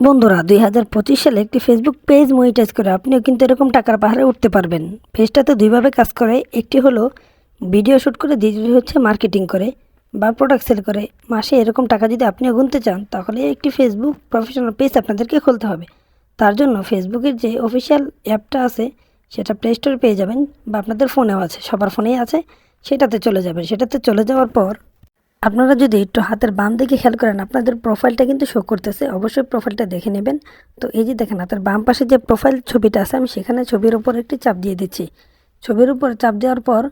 বন্ধুরা, দুই হাজার পঁচিশ সালে একটি ফেসবুক পেজ মনিটাইজ করে আপনিও কিন্তু এরকম টাকার পাহাড়ে উঠতে পারবেন। পেজটাতে দুইভাবে কাজ করে, একটি হলো ভিডিও শ্যুট করে, দ্বিতীয়টি হচ্ছে মার্কেটিং করে বা প্রোডাক্ট সেল করে। মাসে এরকম টাকা যদি আপনিও গুনতে চান, তাহলে একটি ফেসবুক প্রফেশনাল পেজ আপনাদেরকে খুলতে হবে। তার জন্য ফেসবুকের যে অফিসিয়াল অ্যাপটা আছে, সেটা প্লে স্টোরে পেয়ে যাবেন বা আপনাদের ফোনেও আছে, সবার ফোনেই আছে, সেটাতে চলে যাবেন। সেটাতে চলে যাওয়ার পর আপনারা যদি একটু হাতের বাম দিকে খেয়াল করেন, আপনাদের প্রোফাইলটা কিন্তু শো করতেছে। অবশ্যই প্রোফাইলটা দেখে নেবেন। তো এই যে দেখেন, হাতের বাম পাশে যে প্রোফাইল ছবিটা আছে, আমি সেখানে ছবির উপর একটি চাপ দিয়ে দিচ্ছি। ছবির উপর চাপ দেওয়ার পর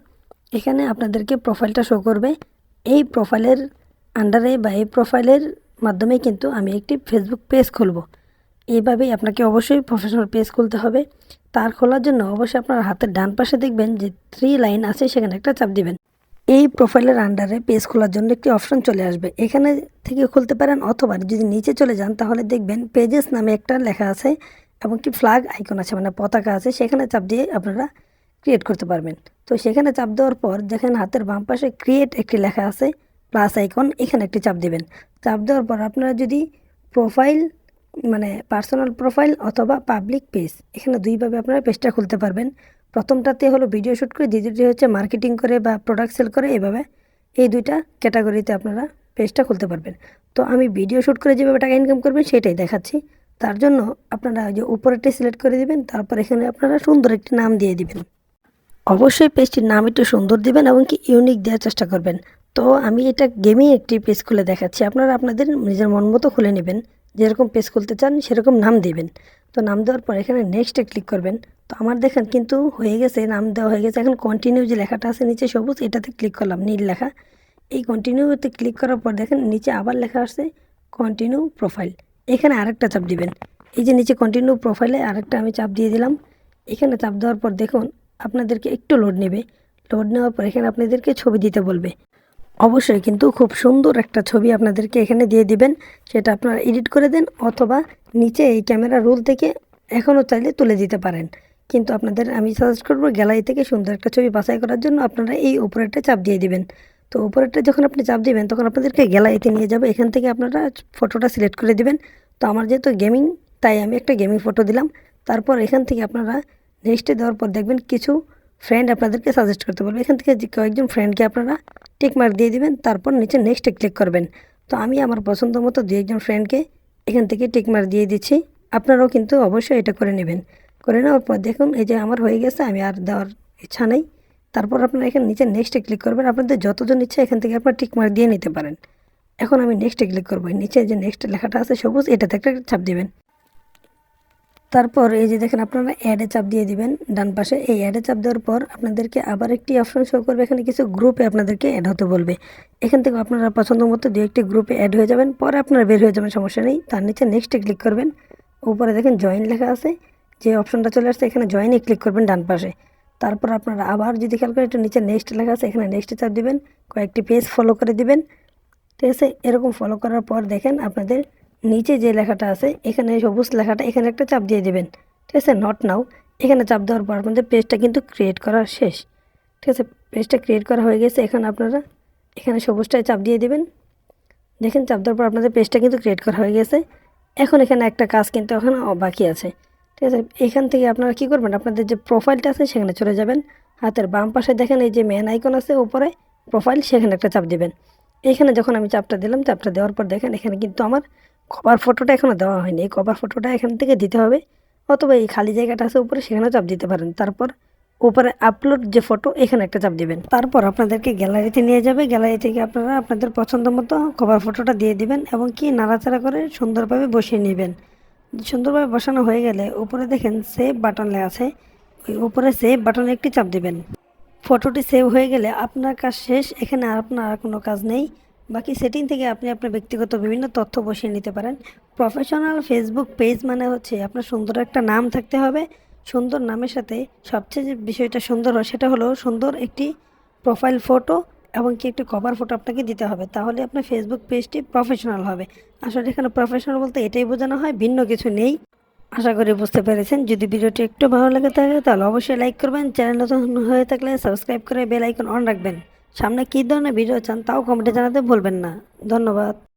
এখানে আপনাদেরকে প্রোফাইলটা শো করবে। এই প্রোফাইলের আন্ডারে বা এই প্রোফাইলের মাধ্যমে কিন্তু আমি একটি ফেসবুক পেজ খুলব। এইভাবেই আপনাকে অবশ্যই প্রফেশনাল পেজ খুলতে হবে। তার খোলার জন্য অবশ্যই আপনার হাতের ডান পাশে দেখবেন যে থ্রি লাইন আছে, সেখানে একটা চাপ দিবেন। এই প্রোফাইলের আন্ডারে পেজ খোলার জন্য একটি অপশন চলে আসবে। এখানে থেকে খুলতে পারেন অথবা যদি নিচে চলে যান, তাহলে দেখবেন পেজেস নামে একটা লেখা আছে এবং কি ফ্ল্যাগ আইকন আছে মানে পতাকা আছে। সেখানে চাপ দিয়ে আপনারা ক্রিয়েট করতে পারবেন। তো সেখানে চাপ দেওয়ার পর যেখানে হাতের বাম পাশে ক্রিয়েট একটি লেখা আছে প্লাস আইকন এখানে একটি চাপ দেবেন। চাপ দেওয়ার পর আপনারা যদি প্রোফাইল মানে পার্সোনাল প্রোফাইল অথবা পাবলিক পেজ এখানে দুইভাবে আপনারা পেজটা খুলতে পারবেন। প্রথমটাতে হলো ভিডিও শ্যুট করে, দ্বিতীয়টি হচ্ছে মার্কেটিং করে বা প্রোডাক্ট সেল করে, এভাবে এই দুইটা ক্যাটাগরিতে আপনারা পেজটা খুলতে পারবেন। তো আমি ভিডিও শ্যুট করে যেভাবে টাকা ইনকাম করবেন, সেটাই দেখাচ্ছি। তার জন্য আপনারা যে উপরেরটি সিলেক্ট করে দিবেন, তারপর এখানে আপনারা সুন্দর একটি নাম দিয়ে দিবেন। অবশ্যই পেজটির নাম একটু সুন্দর দিবেন এবং কি ইউনিক দেওয়ার চেষ্টা করবেন। তো আমি এটা গেমিং একটি পেজ খুলে দেখাচ্ছি, আপনারা আপনাদের নিজের মন মতো খুলে নেবেন। যেরকম পেজ খুলতে চান, সেরকম নাম দেবেন। তো নাম দেওয়ার পর এখানে নেক্সটে ক্লিক করবেন। তো আমার দেখেন কিন্তু হয়ে গেছে, নাম দেওয়া হয়ে গেছে। এখন কন্টিনিউ যে লেখাটা আছে, নিচে সবুজ, এটাতে ক্লিক করলাম, নীল লেখা। এই কন্টিনিউতে ক্লিক করার পর দেখেন নিচে আবার লেখা আসছে কন্টিনিউ প্রোফাইল এখানে আরেকটা চাপ দিবেন। এই যে নিচে কন্টিনিউ প্রোফাইলে আরেকটা আমি চাপ দিয়ে দিলাম। এখানে চাপ দেওয়ার পর দেখুন, আপনাদেরকে একটু লোড নেবে। লোড নেওয়ার পর এখানে আপনাদেরকে ছবি দিতে বলবে। অবশ্যই কিন্তু খুব সুন্দর একটা ছবি আপনাদেরকে এখানে দিয়ে দিবেন। সেটা আপনারা এডিট করে দেন অথবা নিচে এই ক্যামেরা রোল থেকে এখনও চাইলে তুলে দিতে পারেন। কিন্তু আপনাদের আমি সাজেস্ট করব গ্যালারি থেকে সুন্দর একটা ছবি বাছাই করার জন্য আপনারা এই উপরেরটা চাপ দিয়ে দিবেন। তো উপরেরটা যখন আপনি চাপ দিবেন, তখন আপনাদেরকে গ্যালারিতে নিয়ে যাবে। এখান থেকে আপনারা ফটোটা সিলেক্ট করে দিবেন। তো আমার যেহেতু গেমিং তাই আমি একটা গেমিং ফটো দিলাম। তারপর এখান থেকে আপনারা নেক্সটে দেওয়ার পর দেখবেন কিছু ফ্রেন্ড আপনাদেরকে সাজেস্ট করতে বলবে, এখান থেকে কয়েকজন ফ্রেন্ডকে আপনারা টিক মার্ক দিয়ে দিবেন, তারপর নিচে নেক্সটে ক্লিক করবেন। তো আমি আমার পছন্দ মতো দু একজন ফ্রেন্ডকে এখান থেকে টিক মার্ক দিয়ে দিচ্ছি, আপনারাও কিন্তু অবশ্যই এটা করে নেবেন। করে নেওয়ার পর দেখুন, এই যে আমার হয়ে গেছে, আমি আর দেওয়ার ইচ্ছা নেই। তারপর আপনারা এখানে নিচে নেক্সটে ক্লিক করবেন, আপনাদের যতজন ইচ্ছা এখান থেকে আপনারা টিক মার্ক দিয়ে নিতে পারেন। এখন আমি নেক্সটে ক্লিক করব, নিচে যে নেক্সট লেখাটা আছে, সবুজ, এটাতে একটা চাপ দিবেন। তারপর এই যে দেখেন আপনারা অ্যাডে চাপ দিয়ে দিবেন, ডান পাশে এই অ্যাডে চাপ দেওয়ার পর আপনাদেরকে আবার একটি অপশন শো করবে। এখানে কিছু গ্রুপে আপনাদেরকে অ্যাড হতে বলবে। এখান থেকে আপনারা পছন্দ মতো দু একটি গ্রুপে অ্যাড হয়ে যাবেন, পরে আপনারা বের হয়ে যাবেন, সমস্যা নেই। তার নিচে নেক্সটে ক্লিক করবেন। উপরে দেখেন জয়েন লেখা আছে। যে অপশনটা চলে আসছে, এখানে জয়েনে ক্লিক করবেন ডান পাশে। তারপর আপনারা আবার যদি খেয়াল করেন একটু নিচে নেক্সট লেখা আছে, এখানে নেক্সটে চাপ দিবেন। কয়েকটি পেজ ফলো করে দিবেন। ঠিক আছে? এরকম ফলো করার পর দেখেন আপনাদের নিচে যে লেখাটা আছে, এখানে সবুজ লেখাটা, এখানে একটা চাপ দিয়ে দেবেন। ঠিক আছে নট নাও এখানে চাপ দেওয়ার পর আপনাদের পেজটা কিন্তু ক্রিয়েট করা শেষ। ঠিক আছে পেজটা ক্রিয়েট করা হয়ে গেছে, এখানে আপনারা এখানে সবুজটায় চাপ দিয়ে দেবেন। দেখেন, চাপ দেওয়ার পর আপনাদের পেজটা কিন্তু ক্রিয়েট করা হয়ে গেছে। এখন এখানে একটা কাজ কিন্তু এখন বাকি আছে। ঠিক আছে, এখান থেকে আপনারা কী করবেন, আপনাদের যে প্রোফাইলটা আছে, সেখানে চলে যাবেন। হাতের বাম পাশে দেখেন, এই যে মেন আইকন আছে, উপরে প্রোফাইল সেখানে একটা চাপ দেবেন। এখানে যখন আমি চাপটা দিলাম, চাপটা দেওয়ার পর দেখেন, এখানে কিন্তু আমার কভার ফটোটা এখনও দেওয়া হয়নি। এই কভার ফটোটা এখান থেকে দিতে হবে। অথবা এই খালি জায়গাটা আছে উপরে, সেখানেও চাপ দিতে পারেন। তারপর উপরে আপলোড যে ফটো এখানে একটা চাপ দিবেন। তারপর আপনাদেরকে গ্যালারিতে নিয়ে যাবে। গ্যালারি থেকে আপনারা আপনাদের পছন্দ মতো কভার ফটোটা দিয়ে দিবেন এবং কি নাড়াচাড়া করে সুন্দরভাবে বসিয়ে নেবেন। সুন্দরভাবে বসানো হয়ে গেলে উপরে দেখেন সেভ বাটন আছে। ওই উপরে সেভ বাটনে একটি চাপ দিবেন। ফটোটি সেভ হয়ে গেলে আপনার কাজ শেষ। এখানে আপনার আর কোনো কাজ নেই। বাকি সেটিং থেকে আপনি আপনার ব্যক্তিগত বিভিন্ন তথ্য বসিয়ে নিতে পারেন। প্রফেশনাল ফেসবুক পেজ মানে হচ্ছে আপনার সুন্দর একটা নাম থাকতে হবে। সুন্দর নামের সাথে সবচেয়ে যে বিষয়টা সুন্দর হয় সেটা হলো সুন্দর একটি প্রোফাইল ফটো এবং কি একটি কভার ফটো আপনাকে দিতে হবে। তাহলে আপনার ফেসবুক পেজটি প্রফেশনাল হবে। আসলে এখানে প্রফেশনাল বলতে এটাই বোঝানো হয়, ভিন্ন কিছু নেই। আশা করি বুঝতে পেরেছেন। যদি ভিডিওটি একটু ভালো লাগে থাকে তাহলে অবশ্যই লাইক করবেন। চ্যানেল নতুন হয়ে থাকলে সাবস্ক্রাইব করে বেল আইকন অন রাখবেন। সামনে কী ধরনের ভিডিও চান তাও কমেন্টে জানাতে ভুলবেন না। ধন্যবাদ।